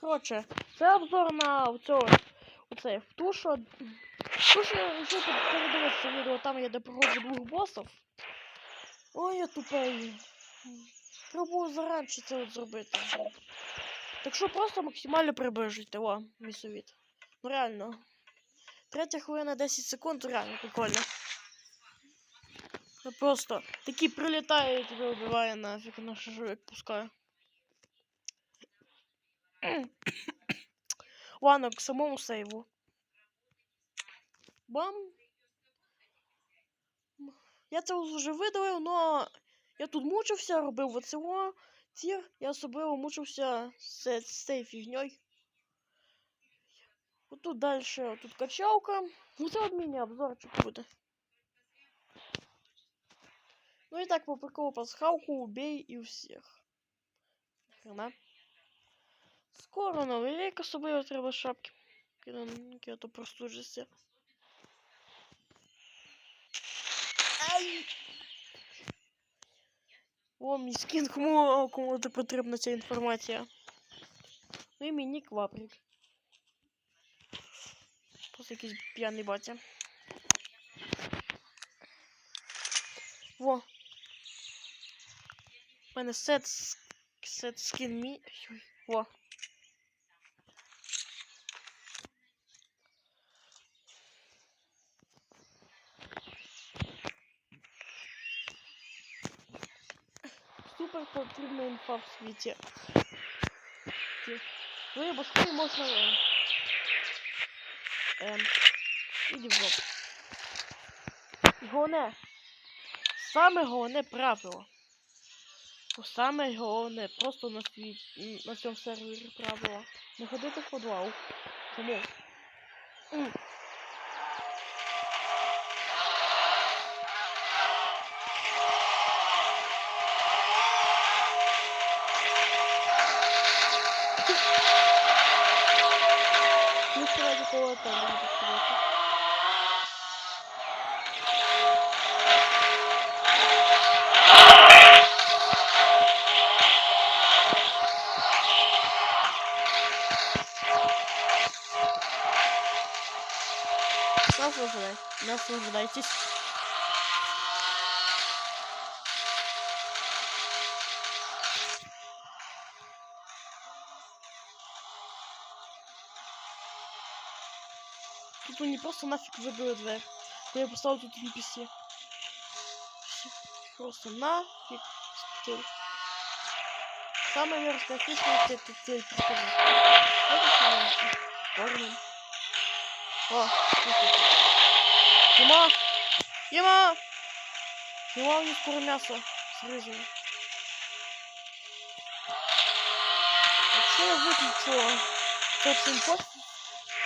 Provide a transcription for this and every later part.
Коротше, це обзор на цього, оце, ту, що, ту, що я вирішив передивитися відео, там я де проходжу двох босів. Ой, я тупий. Треба було заранче це от зробити. Так що просто максимально приближуйте, о, мій совіт. Ну реально. Третя хвилина 10 секунд, реально прикольно. Ну просто такі прилітає і тебе вбиває нафіг на шашлик пускає. Ладно, к самому сейву. Бам. Я це вже видалив, но я тут мучився, робив оцього тір, я особливо мучився з, з цією фігньою. Отут далі, тут качалка. Ну це от мені обзорчик буде. Ну и так по приколу пасхалку убей и у всех. Хрена. Скоро новий рік, особливо треба шапки. Я то простужишся. Ай! О, мій скін, кому, кому це потрібна ця інформація. Ну і мені кваприк. Просто якийсь п'яний батя. Во. У мене сет, сет скін мі. Во. Супер потрібна інфа в світі. Ті. Ви башкою можна. е, Ем. Іди в жопу. Головне. Саме головне правило. Саме головне просто на світ на цьому сервері правило. Не ходити в подвал. Чому? Кого там не відкрити. Типу не просто нафіг забили двері. Я поставив тут NPC. Просто нафіг стиль. Саме мерзкофичный это цель прикольно. Корни. О, Дима! Дима! Дима, у них скоро мясо с рызами. Вообще я выключила. Собственно, пофиг.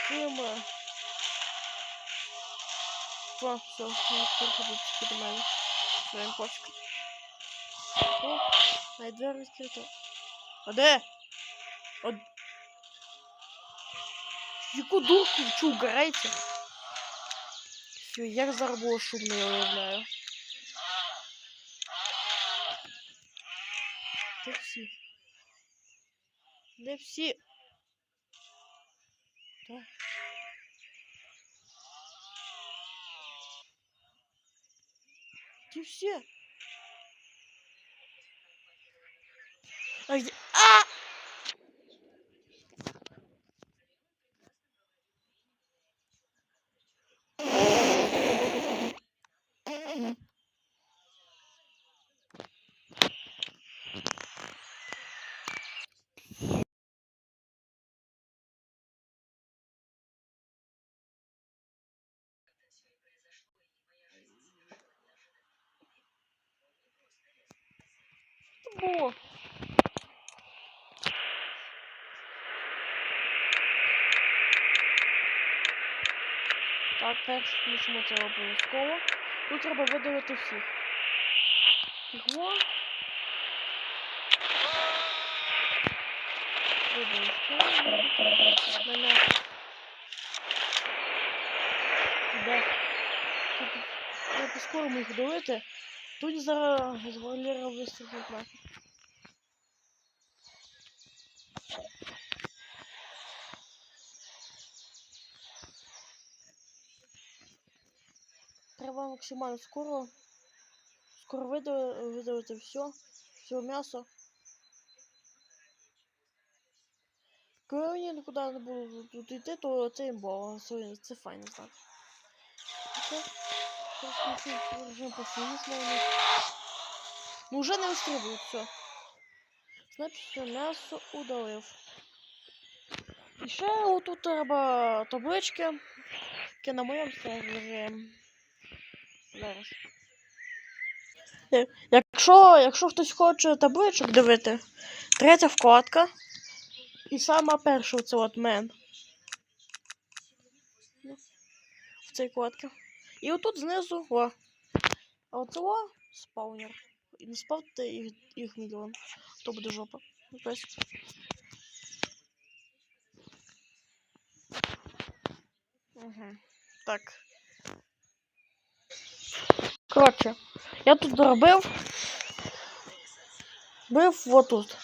Дима. О, все, я сколько будет поднимаю. Своим почком. О, ай, дверь открыта. А де? От... Яку дурку вчу, угораете? Все, я зараз було шумно, я уявляю. Де всі? Де всі? Да. Где все? Было? Так, перше включимо це обов'язково. Тут треба видалити всіх. Його. Обов'язково. Мене. Де? Треба по-скорому їх дивити. Тут зараз з Валера вистрілить нафіг. Треба максимально скоро. Скоро видавити все. Все м'ясо. Коли мені нікуди не буду тут йти, то це імбово. Це, файно знати. Ну вже не вистрибують, все. Значить, все, м'ясо удалив. І ще отут треба таблички, на моєму сервері. Зараз. Якщо, якщо хтось хоче табличок дивити, третя вкладка. І сама перша це от мен. В цій вкладці. І отут знизу, о. А оцього спаунер. І не спавте їх, їх мільйон. То буде жопа. Якась. Угу. Так. Коротше, я тут доробив. Бив вот тут.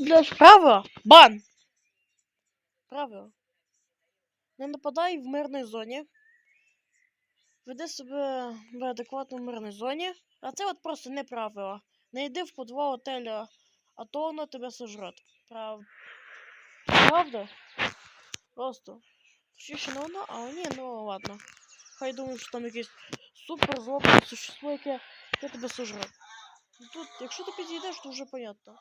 Блядь, правило? Бан! Правило. Не нападай в мирній зоні. Веди себе в адекватно мирній зоні. А це от просто не правило. Не йди в подвал отеля, а то воно тебе сожрет. Прав... Правда? Просто. Точніше не воно, а ні, ну ладно. Хай думаю, що там якесь супер злобне существо, яке, яке тебе сожре. Ну Тут, якщо ти підійдеш, то вже понятно.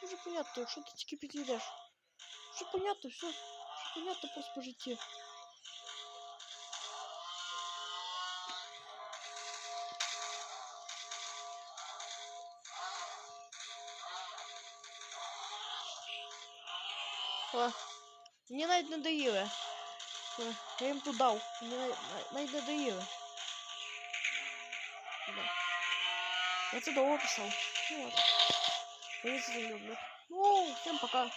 Це вже понятно, якщо ти тільки підійдеш. Вже понятно, все. Вже понятно просто по житті. О, мені навіть не доїли. О, Я їм тут дав. Мені навіть, навіть- навіть не доїли. Да. Я це довго писав. Ну, вот. Я не люблю. Ну, всем пока.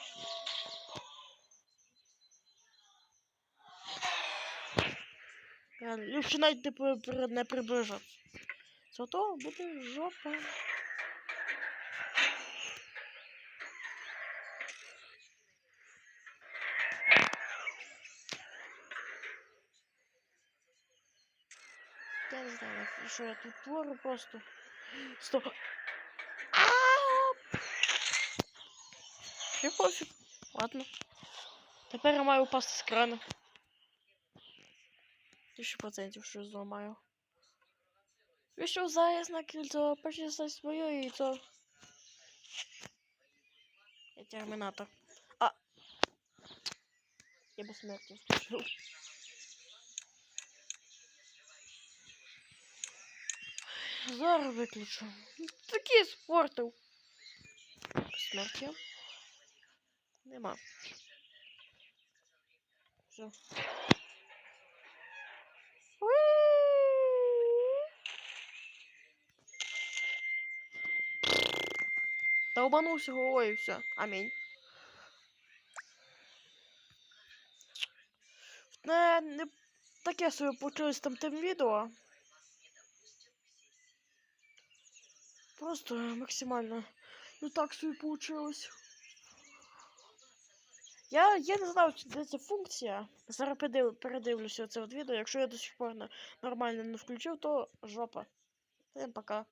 Лучше навіть не приближатися. Зато буде жопа. Знаю, що я тут творю просто. Стоп. Ще пофіг. Ладно. Тепер я маю упасти з крана. Тисячу процентів, що зламаю. Вийшов зараз на кільцо, почесать своє яйцо. Я термінатор. А! Я безсмертя включив. Зараз виключу. Такі спортив. Безсмертя. Нема. Все. Долбанувся головою все. Амінь. Не, не таке собі получилось там тим відео. Просто максимально. Ну так собі получилось. Я, я не знаю, де ця функція. Зараз передив, передивлюся це от відео. Якщо я до сих пор нормально не включив, то жопа. Всем пока.